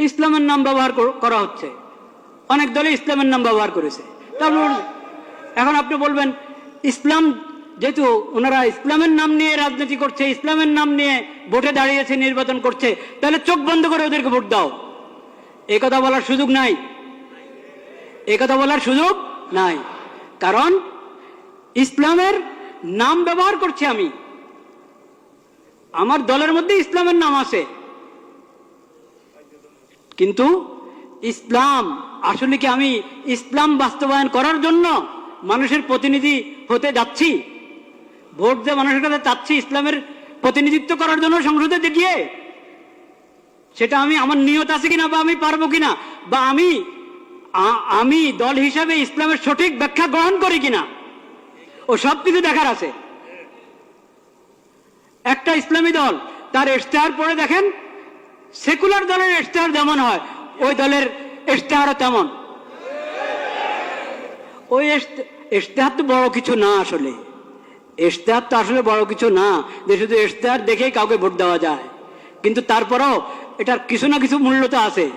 ইসলামের নাম ব্যবহার করা হচ্ছে। অনেক দলে ইসলামের নাম ব্যবহার করেছে। তারপর এখন আপনি বলবেন, ইসলাম যেহেতু ওনারা ইসলামের নাম নিয়ে রাজনীতি করছে, ইসলামের নাম নিয়ে ভোটে দাঁড়িয়েছে, নির্বাচন করছে, তাহলে চোখ বন্ধ করে ওদেরকে ভোট দাও। এ কথা বলার সুযোগ নাই। এ কথা বলার সুযোগ নাই। কারণ ইসলামের নাম ব্যবহার করছি আমি। আমার দলের মধ্যে ইসলামের নাম আছে। কিন্তু ইসলাম, আসলে কি আমি ইসলাম বাস্তবায়ন করার জন্য মানুষের প্রতিনিধি হতে যাচ্ছি? ভোট দিয়ে মানুষের কাছে চাচ্ছি ইসলামের প্রতিনিধিত্ব করার জন্য সংসদে গিয়ে সেটা আমি, আমার নিয়ত আছে কিনা বা আমি পারব কিনা? বা আমি আমি দল হিসাবে ইসলামের সঠিক ব্যাখ্যা গ্রহণ করি কিনা? ও সব কিছু দেখার আছে। একটা ইসলামী দল, তার ইশতেহার পরে দেখেন সেকুলার দলের স্টার যেমন হয়, ওই দলের স্টারও তেমন। ওই ইশতে- ইশতেহার তো বড় কিছু না আসলে। ইশতেহার তো আসলে বড় কিছু না। যে শুধু ইশতেহার দেখেই কাউকে ভোট দেওয়া যায়। কিন্তু তারপরেও এটার কিছু না কিছু মূল্য তো আছে।